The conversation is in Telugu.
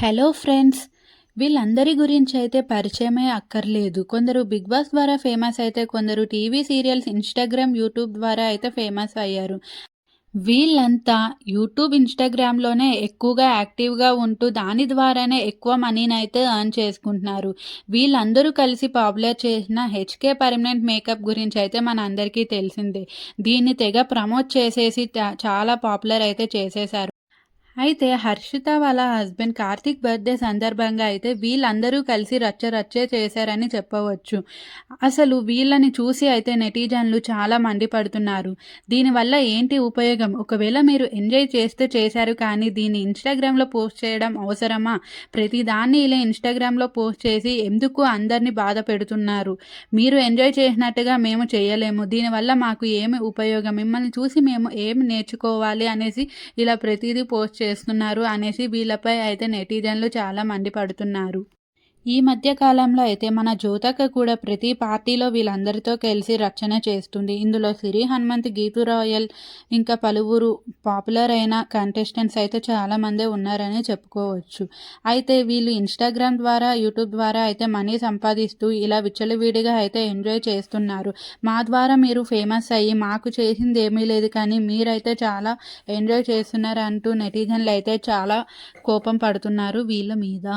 హలో ఫ్రెండ్స్ వీళ్ళందరి గురించి అయితే పరిచయమే అక్కర్లేదు. కొందరు బిగ్ బాస్ ద్వారా ఫేమస్ అయితే కొందరు టీవీ సీరియల్స్ ఇన్స్టాగ్రామ్ యూట్యూబ్ ద్వారా అయితే ఫేమస్ అయ్యారు. వీళ్ళంతా యూట్యూబ్ ఇన్స్టాగ్రామ్లోనే ఎక్కువగా యాక్టివ్గా ఉంటూ దాని ద్వారానే ఎక్కువ మనీని అయితే ఎర్న్ చేసుకుంటున్నారు. వీళ్ళందరూ కలిసి పాపులర్ చేసిన హెచ్కే పర్మనెంట్ మేకప్ గురించి అయితే మన అందరికీ తెలిసిందే. దీన్ని తెగ ప్రమోట్ చేసేసి చాలా పాపులర్ అయితే చేసేశారు. అయితే హర్షిత వాళ్ళ హస్బెండ్ కార్తీక్ బర్త్డే సందర్భంగా అయితే వీళ్ళందరూ కలిసి రచ్చ రచ్చే చేశారని చెప్పవచ్చు. అసలు వీళ్ళని చూసి అయితే నెటిజన్లు చాలా మండిపడుతున్నారు దీనివల్ల ఏంటి ఉపయోగం? ఒకవేళ మీరు ఎంజాయ్ చేస్తే చేశారు కానీ దీన్ని ఇన్స్టాగ్రామ్లో పోస్ట్ చేయడం అవసరమా? ప్రతిదాన్ని ఇలా ఇన్స్టాగ్రామ్లో పోస్ట్ చేసి ఎందుకు అందరినీ బాధ పెడుతున్నారు? మీరు ఎంజాయ్ చేసినట్టుగా మేము చేయలేము. దీనివల్ల మాకు ఏమి ఉపయోగం? మిమ్మల్ని చూసి మేము ఏమి నేర్చుకోవాలి అనేసి ఇలా ప్రతిదీ పోస్ట్ చేస్తున్నారు అనేసి వీళ్ళపై అయితే నెటిజన్లు చాలా మండిపడుతున్నారు. ఈ మధ్య కాలంలో అయితే మన జ్యోతక కూడా ప్రతి పార్టీలో వీళ్ళందరితో కలిసి రచన చేస్తుంది. ఇందులో సిరి హనుమంత్ గీతు రాయల్ ఇంకా పలువురు పాపులర్ అయిన కంటెస్టెంట్స్ అయితే చాలామంది ఉన్నారని చెప్పుకోవచ్చు. అయితే వీళ్ళు ఇన్స్టాగ్రామ్ ద్వారా యూట్యూబ్ ద్వారా అయితే మనీ సంపాదిస్తూ ఇలా విచ్చలవిడిగా అయితే ఎంజాయ్ చేస్తున్నారు. మా ద్వారా మీరు ఫేమస్ అయ్యి మాకు చేసింది ఏమీ లేదు కానీ మీరైతే చాలా ఎంజాయ్ చేస్తున్నారు అంటూ నెటిజన్లు అయితే చాలా కోపం పడుతున్నారు వీళ్ళ మీద.